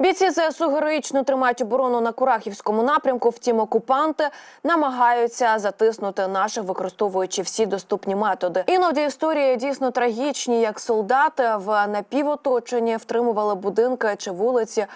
Бійці ЗСУ героїчно тримають оборону на Курахівському напрямку. Втім, окупанти намагаються затиснути наших, використовуючи всі доступні методи. Іноді історії дійсно трагічні, як солдати в напівоточенні втримували будинки чи вулиці.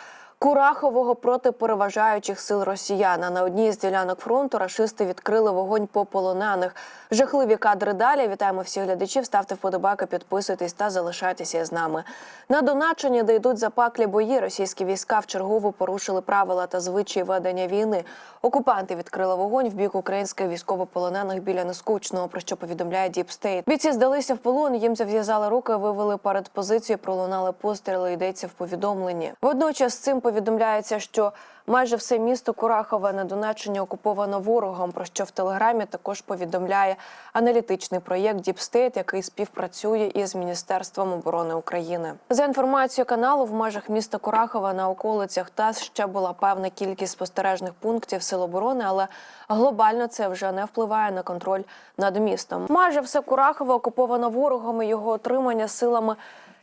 Курахового проти переважаючих сил росіян. А на одній з ділянок фронту рашисти відкрили вогонь по полонених. Жахливі кадри далі. Вітаємо всіх глядачів. Ставте вподобайки, підписуйтесь та залишайтеся з нами. На Донеччині, де йдуть запаклі бої, російські війська вчергово порушили правила та звичаї ведення війни. Окупанти відкрили вогонь в бік українських військовополонених біля нескучного, про що повідомляє Діпстейт. Бійці здалися в полон. Їм зав'язали руки, вивели перед позицією, пролунали постріли. Йдеться в повідомленні. Водночас цим повідомляється, що майже все місто Курахове на Донеччині окуповано ворогом. Про що в телеграмі також повідомляє аналітичний проєкт Діпстейт, який співпрацює із Міністерством оборони України. За інформацією каналу, в межах міста Курахова на околицях ТАС ще була певна кількість спостережних пунктів сил оборони, але глобально це вже не впливає на контроль над містом. Майже все Курахове окуповано ворогом і його отримання силами.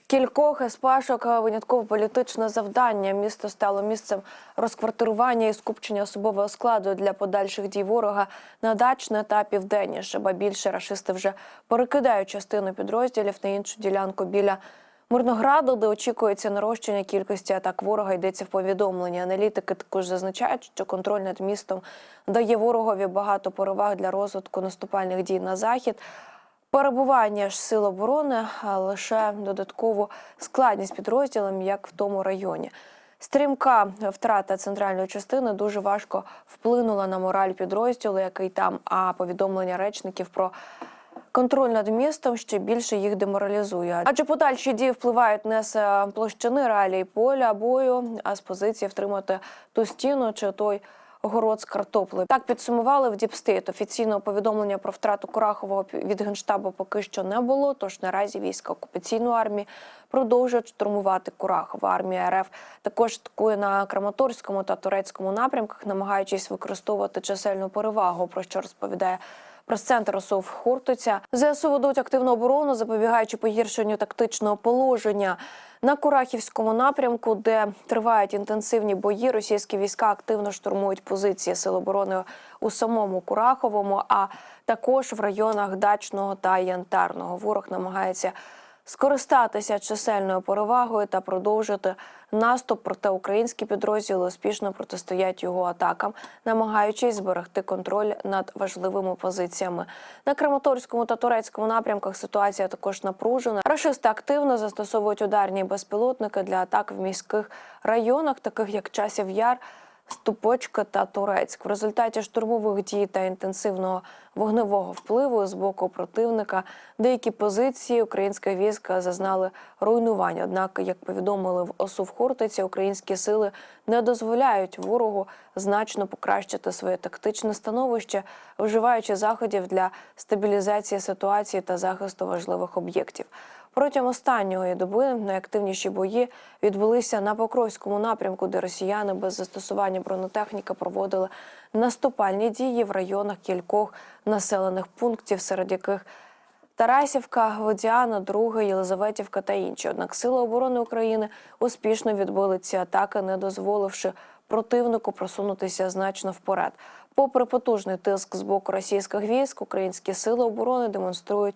Кількох еспашок винятково політичне завдання. Місто стало місцем розквартирування і скупчення особового складу для подальших дій ворога на дачне та південніше. Ба більше рашисти вже перекидають частину підрозділів на іншу ділянку біля Мирнограду, де очікується нарощення кількості атак ворога. Йдеться в повідомленні. Аналітики також зазначають, що контроль над містом дає ворогові багато переваг для розвитку наступальних дій на захід. Перебування ж сил оборони лише додаткову складність підрозділам, як в тому районі. Стрімка втрата центральної частини дуже важко вплинула на мораль підрозділу, який там. А повідомлення речників про контроль над містом ще більше їх деморалізує. Адже подальші дії впливають не з площини реалій поля бою, а з позиції втримати ту стіну чи той город з картоплею. Так підсумували в Діпстейт. Офіційного повідомлення про втрату Курахового від генштабу поки що не було. Тож наразі війська окупаційної армії продовжують штурмувати Курахова. Армія РФ також атакує на Краматорському та турецькому напрямках, намагаючись використовувати чисельну перевагу. Про що розповідає прес-центр ОСУВ Хортиця. ЗСУ ведуть активну оборону, запобігаючи погіршенню тактичного положення. На Курахівському напрямку, де тривають інтенсивні бої, російські війська активно штурмують позиції Сил оборони у самому Кураховому, а також в районах Дачного та Янтарного. Ворог намагається скористатися чисельною перевагою та продовжити наступ. Проте українські підрозділи успішно протистоять його атакам, намагаючись зберегти контроль над важливими позиціями. На Краматорському та турецькому напрямках ситуація також напружена. Рашисти активно застосовують ударні безпілотники для атак в міських районах, таких як Часів Яр. Ступочка та Турецьк. В результаті штурмових дій та інтенсивного вогневого впливу з боку противника деякі позиції українське війська зазнали руйнування. Однак, як повідомили в ОСУ в Хортиці, українські сили не дозволяють ворогу значно покращити своє тактичне становище, вживаючи заходів для стабілізації ситуації та захисту важливих об'єктів. Протягом останньої доби найактивніші бої відбулися на Покровському напрямку, де росіяни без застосування бронетехніки проводили наступальні дії в районах кількох населених пунктів, серед яких Тарасівка, Водіана, Друга, Єлизаветівка та інші. Однак Сили оборони України успішно відбили ці атаки, не дозволивши противнику просунутися значно вперед. Попри потужний тиск з боку російських військ, українські сили оборони демонструють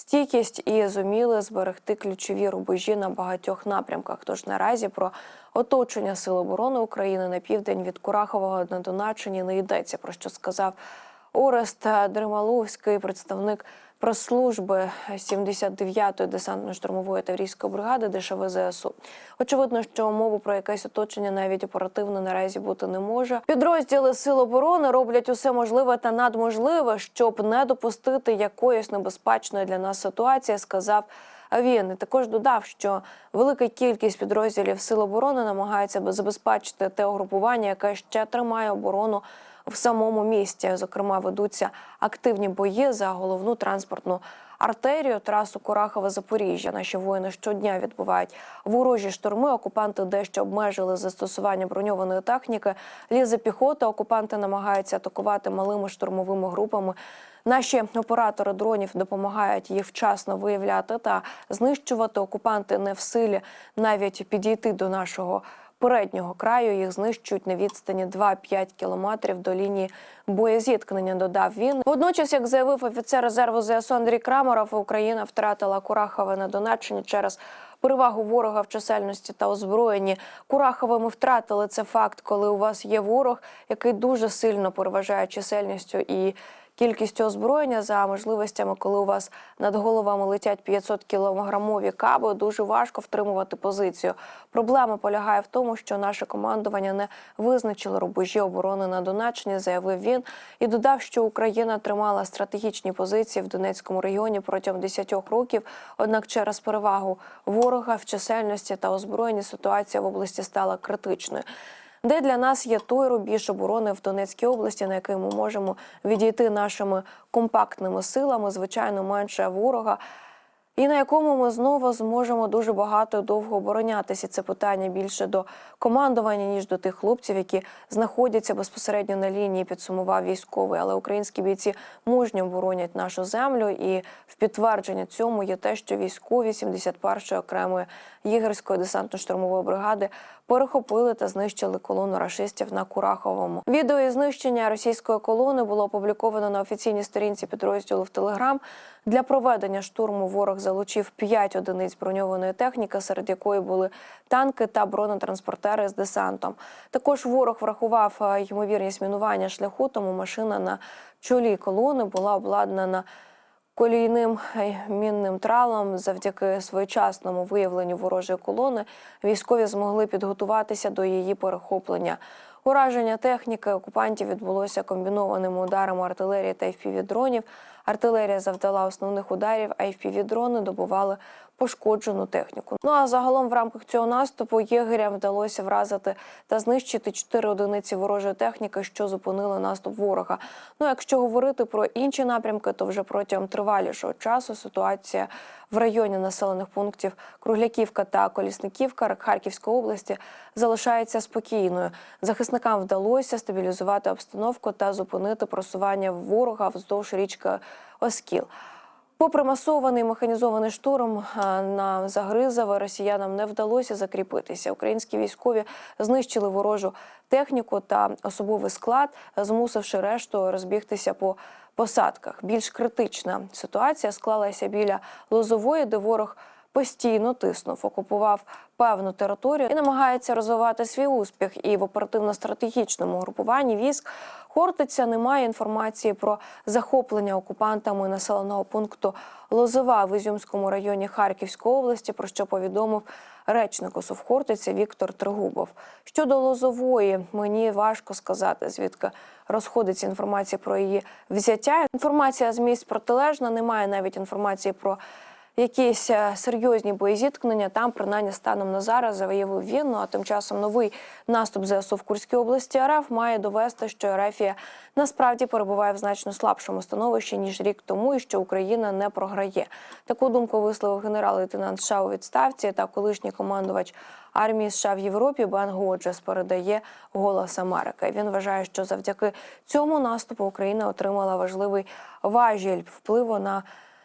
стійкість і зуміли зберегти ключові рубежі на багатьох напрямках. Тож наразі про оточення Сил оборони України на південь від Курахового на Доначчині не йдеться. Про що сказав Орест Дрималовський, представник прес-служби 79-ї десантно-штурмової таврійської бригади ДШВ ЗСУ. Очевидно, що мову про якесь оточення навіть оперативно наразі бути не може. Підрозділи сил оборони роблять усе можливе та надможливе, щоб не допустити якоїсь небезпечної для нас ситуації, сказав. Він також додав, що велика кількість підрозділів сил оборони намагається забезпечити те угрупування, яке ще тримає оборону в самому місті. Зокрема, ведуться активні бої за головну транспортну артерію трасу Курахове Запоріжжя. Наші воїни щодня відбувають ворожі штурми. Окупанти дещо обмежили застосування броньованої техніки. Лізе піхота. Окупанти намагаються атакувати малими штурмовими групами. Наші оператори дронів допомагають їх вчасно виявляти та знищувати. Окупанти не в силі навіть підійти до нашого переднього краю. Їх знищують на відстані 2-5 кілометрів до лінії боєзіткнення. Додав він. Водночас, як заявив офіцер резерву ЗСУ Андрій Крамаров, Україна втратила Курахове на Донеччині через перевагу ворога в чисельності та озброєнні. Курахове ми втратили це факт, коли у вас є ворог, який дуже сильно переважає чисельністю і кількістю озброєння за можливостями, коли у вас над головами летять 500 кілограмові каби, дуже важко втримувати позицію. Проблема полягає в тому, що наше командування не визначило рубежі оборони на Донеччині, заявив він і додав, що Україна тримала стратегічні позиції в Донецькому регіоні протягом 10 років. Однак, через перевагу ворога в чисельності та озброєнні ситуація в області стала критичною де для нас є той рубіж оборони в Донецькій області, на який ми можемо відійти нашими компактними силами, звичайно, менше ворога. І на якому ми знову зможемо дуже багато довго оборонятися. Це питання більше до командування, ніж до тих хлопців, які знаходяться безпосередньо на лінії, підсумував військовий. Але українські бійці мужньо боронять нашу землю. І в підтвердження цьому є те, що військові 71-ї окремої єгерської десантно-штурмової бригади перехопили та знищили колону рашистів на Кураховому. Відео із знищення російської колони було опубліковано на офіційній сторінці підрозділу в Телеграм. Для проведення штурму ворог залучив 5 одиниць броньованої техніки, серед якої були танки та бронетранспортери з десантом. Також ворог врахував е, ймовірність мінування шляху, тому машина на чолі колони була обладнана колійним е, мінним тралом. Завдяки своєчасному виявленню ворожої колони військові змогли підготуватися до її перехоплення. Ураження техніки окупантів відбулося комбінованими ударами артилерії та FPV-дронів. Артилерія завдала основних ударів, а FPV-дрони добували пошкоджену техніку. Ну а загалом в рамках цього наступу єгерям вдалося вразити та знищити чотири одиниці ворожої техніки, що зупинили наступ ворога. Ну якщо говорити про інші напрямки, то вже протягом тривалішого часу ситуація в районі населених пунктів Кругляківка та Колісниківка Харківської області залишається спокійною. Захисникам вдалося стабілізувати обстановку та зупинити просування ворога вздовж річки Оскіл. Попри масований механізований штурм на Загризове, росіянам не вдалося закріпитися. Українські військові знищили ворожу техніку та особовий склад, змусивши решту розбігтися по посадках. Більш критична ситуація склалася біля Лозової, де ворог постійно тиснув, окупував певну територію і намагається розвивати свій успіх. І в оперативно-стратегічному групуванні військ Хортиця немає інформації про захоплення окупантами населеного пункту Лозова в Ізюмському районі Харківської області, про що повідомив речник Хортиця Віктор Тригубов. Щодо Лозової, мені важко сказати, звідки розходиться інформація про її взяття. Інформація з місць протилежна, немає навіть інформації про якісь е, серйозні боєзіткнення там, принаймні станом на зараз, заявив він. Ну а тим часом новий наступ ЗСУ в Курській області РФ має довести, що Рефія насправді перебуває в значно слабшому становищі ніж рік тому, і що Україна не програє. Таку думку висловив генерал-лейтенант США у відставці та колишній командувач. Армії США в Європі Бен Годжес передає голос Америки. Він вважає, що завдяки цьому наступу Україна отримала важливий важіль впливу на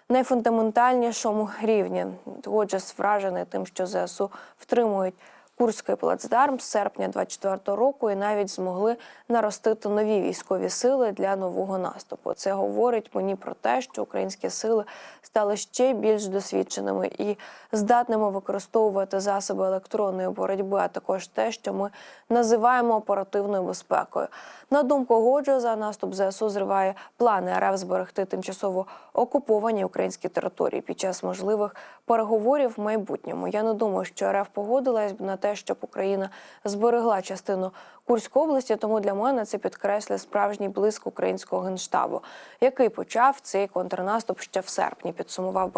найфундаментальнішому рівні. Отже, вражений тим, що ЗСУ втримують Курський плацдарм з серпня 24 року і навіть змогли наростити нові військові сили для нового наступу. Це говорить мені про те, що українські сили стали ще більш досвідченими і здатними використовувати засоби електронної боротьби, а також те, що ми називаємо оперативною безпекою. На думку Годжеза, наступ ЗСУ зриває плани РФ зберегти тимчасово окуповані українські території під час можливих переговорів в майбутньому. Я не думаю, що РФ погодилась б на те, щоб Україна зберегла частину Курської області. Тому для мене це підкреслює справжній блиск українського генштабу, який почав цей контрнаступ ще в серпні. Підсумував.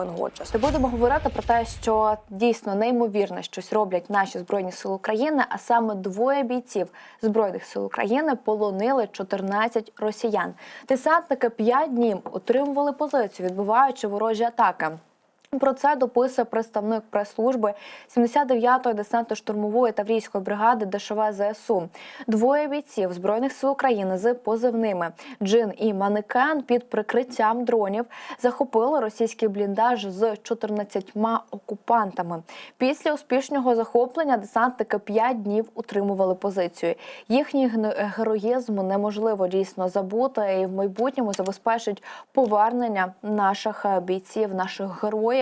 Ми будемо говорити про те, що дійсно неймовірно щось роблять наші збройні сили України, а саме двоє бійців збройних сил України полонили 14 росіян. Десантники 5 днів утримували позицію, відбиваючи ворожі атаки. Про це дописує представник прес-служби 79-ї десантно-штурмової таврійської бригади ДШВ ЗСУ. Двоє бійців збройних сил України з позивними Джин і Манекен під прикриттям дронів захопили російський бліндаж з 14 окупантами. Після успішного захоплення десантники 5 днів утримували позицію. Їхній героїзм неможливо дійсно забути і в майбутньому забезпечить повернення наших е, бійців, наших героїв,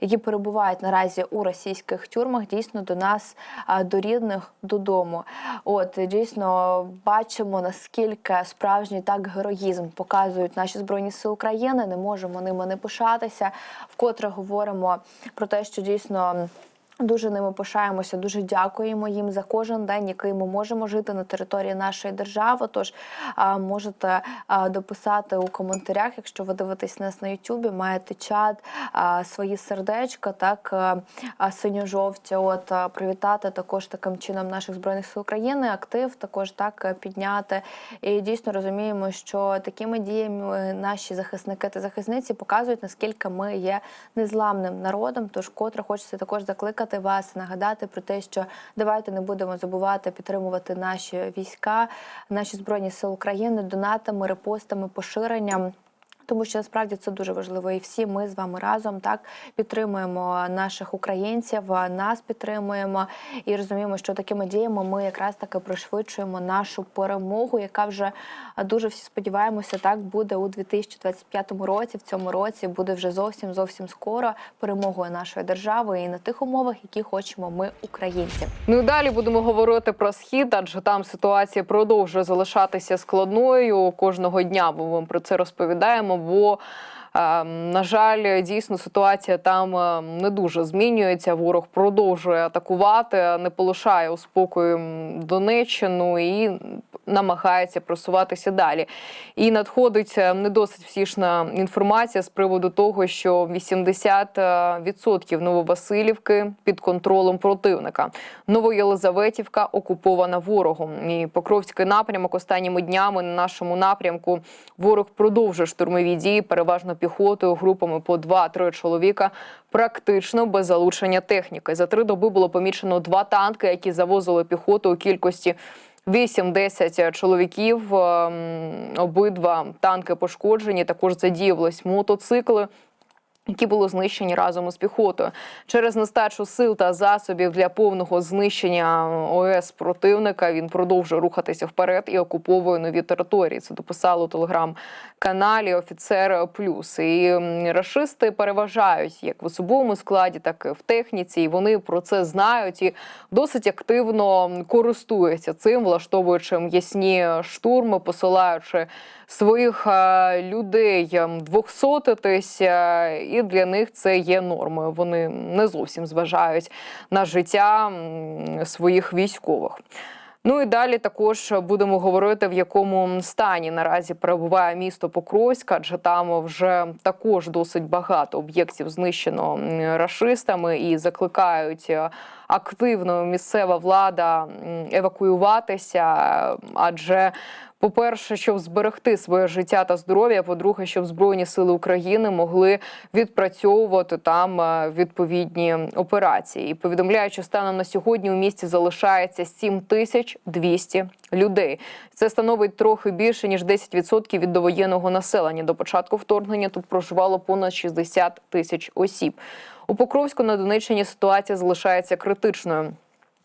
які перебувають наразі у російських тюрмах, дійсно до нас, до рідних додому. От дійсно бачимо наскільки справжній так героїзм показують наші збройні сили України. Не можемо ними не пишатися. Вкотре говоримо про те, що дійсно. Дуже ними пишаємося, дуже дякуємо їм за кожен день, який ми можемо жити на території нашої держави. Тож можете дописати у коментарях, якщо ви дивитесь нас на Ютубі, маєте чат, свої сердечка, так синьо-жовті. От привітати також таким чином наших збройних сил України, актив також так підняти. І дійсно розуміємо, що такими діями наші захисники та захисниці показують наскільки ми є незламним народом. Тож котре хочеться також закликати вас, нагадати про те, що давайте не будемо забувати підтримувати наші війська, наші збройні сили України донатами, репостами, поширенням. Тому що насправді це дуже важливо, і всі ми з вами разом так підтримуємо наших українців, нас підтримуємо і розуміємо, що такими діями ми якраз таки пришвидшуємо нашу перемогу, яка вже дуже всі сподіваємося, так буде у 2025 році. В цьому році буде вже зовсім зовсім скоро перемогою нашої держави і на тих умовах, які хочемо ми, українці. Ну і далі будемо говорити про схід, адже там ситуація продовжує залишатися складною кожного дня. Ми вам про це розповідаємо. Бо на жаль, дійсно ситуація там е, не дуже змінюється. Ворог продовжує атакувати, не полишає у спокою Донеччину і намагається просуватися далі. І надходить е, не досить втішна інформація з приводу того, що 80% Нововасилівки під контролем противника. Новоєлизаветівка окупована ворогом. І Покровський напрямок останніми днями на нашому напрямку ворог продовжує штурмові дії, переважно піхотою, групами по 2-3 чоловіка, практично без залучення техніки. За три доби було помічено два танки, які завозили піхоту у кількості 8-10 чоловіків. Ем, Обидва танки пошкоджені. Також задіялись мотоцикли. Які були знищені разом із піхотою через нестачу сил та засобів для повного знищення ОС противника. Він продовжує рухатися вперед і окуповує нові території. Це дописало у телеграм-каналі Офіцер Плюс. І рашисти переважають як в особовому складі, так і в техніці. І вони про це знають і досить активно користуються цим, влаштовуючи м'ясні штурми, посилаючи своїх е, людей ем, двохсотитись, е, і для них це є нормою. Вони не зовсім зважають на життя своїх військових. Ну і далі також будемо говорити, в якому стані наразі перебуває місто Покровськ, адже там вже також досить багато об'єктів знищено рашистами і закликають е, активно місцева влада евакуюватися, адже по-перше, щоб зберегти своє життя та здоров'я. По-друге, щоб збройні сили України могли відпрацьовувати там е, відповідні операції. І повідомляють, що станом на сьогодні у місті залишається 7200 людей. Це становить трохи більше ніж 10% від довоєнного населення. До початку вторгнення тут проживало понад 60 тисяч осіб. У Покровську на Донеччині ситуація залишається критичною.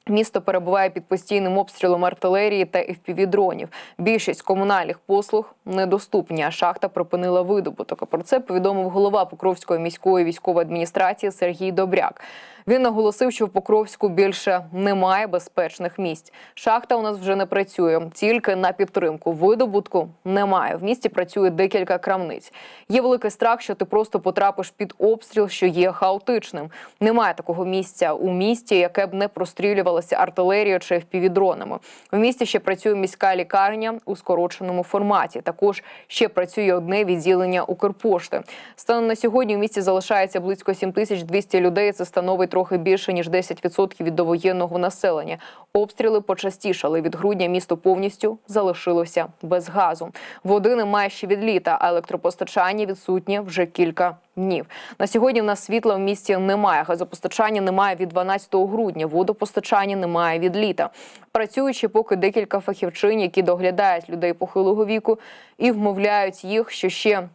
Місто перебуває під постійним обстрілом артилерії та FPV-дронів. Більшість комунальних послуг недоступні, а шахта припинила видобуток. Про це повідомив голова Покровської міської військової адміністрації Сергій Добряк. Він наголосив, що в Покровську більше немає безпечних місць. Шахта у нас вже не працює, тільки на підтримку. Видобутку немає. В місті працює декілька крамниць. Є великий страх, що ти просто потрапиш під обстріл, що є хаотичним. Немає такого місця у місті, яке б не прострілювалося артилерією чи впівдронами. В місті ще працює міська лікарня у скороченому форматі. Також ще працює одне відділення Укрпошти. Станом на сьогодні у місті залишається близько 7200 людей. Це становить трохи більше ніж 10% від довоєнного населення. Обстріли почастішали. Від грудня місто повністю залишилося без газу. Води немає ще від літа, а електропостачання відсутнє вже кілька днів. На сьогодні в нас світла в місті немає. Газопостачання немає від 12 грудня. Водопостачання немає від літа. Працюючи поки декілька фахівчин, які доглядають людей похилого віку і вмовляють їх, що ще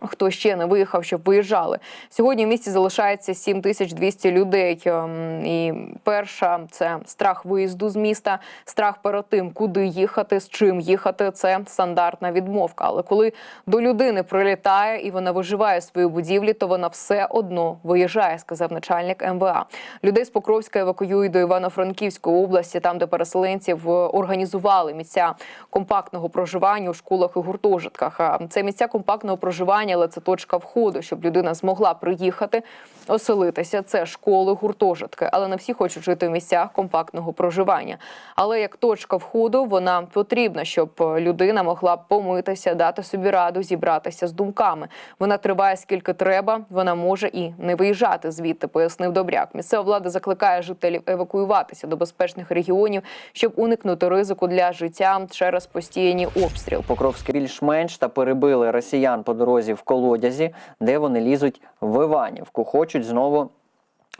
хто ще не виїхав, щоб виїжджали. Сьогодні в місті залишається 7200 людей. Ем, І перша це страх виїзду з міста, страх перед тим, куди їхати, з чим їхати. Це стандартна відмовка. Але коли до людини прилітає і вона виживає в своїй будівлі, то вона все одно виїжджає, сказав начальник МВА. Людей з Покровська евакуюють до Івано-Франківської області, там де переселенців е, організували місця компактного проживання у школах і гуртожитках. А Це місця компактного проживання, але це точка входу, щоб людина змогла приїхати, оселитися. Це школи, гуртожитки, але не всі хочуть жити в місцях компактного проживання. Але як точка входу вона потрібна, щоб е, людина могла помитися, дати собі раду, зібратися з думками. Вона триває скільки треба. Вона може і не виїжджати звідти, пояснив Добряк. Місцева влада закликає жителів евакуюватися до безпечних регіонів, щоб уникнути ризику для життя через постійні обстріли. Покровське більш-менш та перебили росіян по дорозі в колодязі, де вони лізуть в Іванівку. Хочуть знову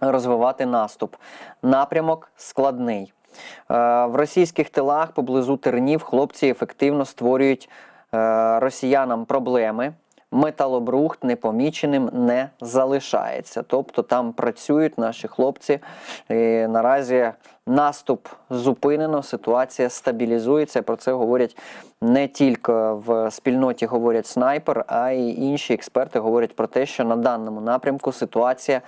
розвивати наступ. Напрямок складний. Е, В російських тилах поблизу тернів хлопці ефективно створюють е, росіянам проблеми. Металобрухт непоміченим не залишається. Тобто там працюють наші хлопці. І наразі наступ зупинено, ситуація стабілізується. Про це говорять не тільки в спільноті говорять снайпер, а й інші експерти говорять про те, що на даному напрямку ситуація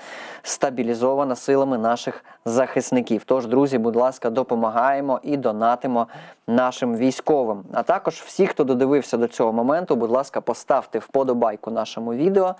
стабілізована силами наших захисників. Тож, друзі, будь ласка, допомагаємо і донатимо нашим військовим. А також всі, хто додивився до цього моменту, будь ласка, поставте вподобайку нашому відео.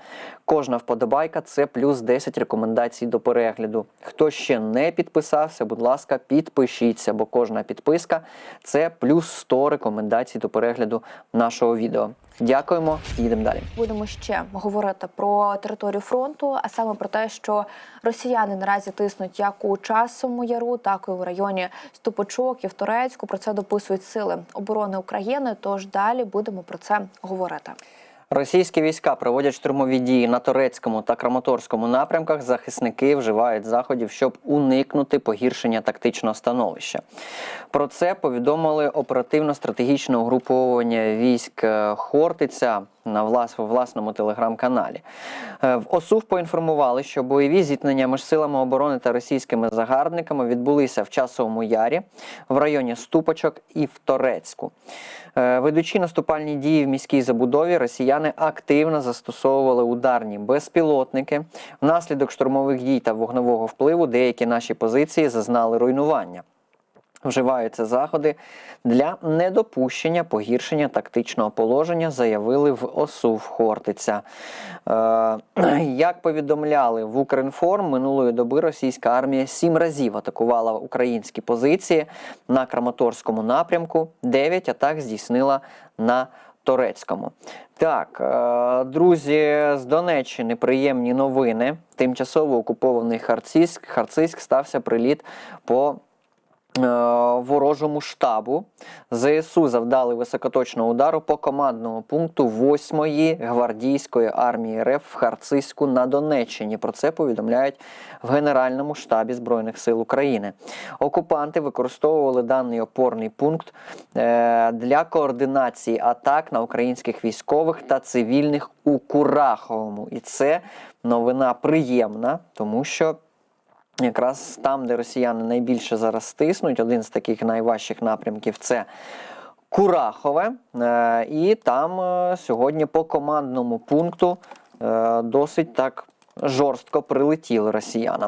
Кожна вподобайка це плюс 10 рекомендацій до перегляду. Хто ще не підписався, будь ласка, підпишіться, бо кожна підписка це плюс 100 рекомендацій до перегляду нашого відео. Дякуємо, їдемо далі. Будемо ще говорити про територію фронту, а саме про те, що росіяни наразі тиснуть як у часовому яру, так і в районі Ступочок і в Турецьку. Про це дописують сили оборони України. Тож далі будемо про це говорити. Російські війська проводять штурмові дії на турецькому та краматорському напрямках. Захисники вживають заходів, щоб уникнути погіршення тактичного становища. Про це повідомили оперативно-стратегічне угруповування військ е, Хортиця на влас, власному телеграм-каналі. Е, В ОСУВ поінформували, що бойові зіткнення між силами оборони та російськими загарбниками відбулися в часовому ярі в районі Ступочок і в Торецьку. Е, Ведучи наступальні дії в міській забудові, росіяни активно застосовували ударні безпілотники. Внаслідок штурмових дій та вогневого впливу деякі наші позиції зазнали руйнування. Вживаються заходи для недопущення погіршення тактичного положення, заявили в ОСУВ Хортиця. Е, як повідомляли в Укрінформ, минулої доби російська армія сім разів атакувала українські позиції на Краматорському напрямку. Дев'ять атак здійснила на Торецькому. Так, е, друзі, з Донеччини приємні новини. Тимчасово окупований Харцизьк, Харцизьк стався приліт по ворожому штабу. ЗСУ завдали високоточного удару по командному пункту 8-ї гвардійської армії РФ в Харцизьку на Донеччині. Про це повідомляють в Генеральному штабі Збройних сил України. Окупанти використовували даний опорний пункт е, для координації атак на українських військових та цивільних у Кураховому. І це новина приємна, тому що якраз там, де росіяни найбільше зараз стиснуть, один з таких найважчих напрямків це Курахове. Е, І там е, сьогодні по командному пункту е, досить так жорстко прилетіли росіянам.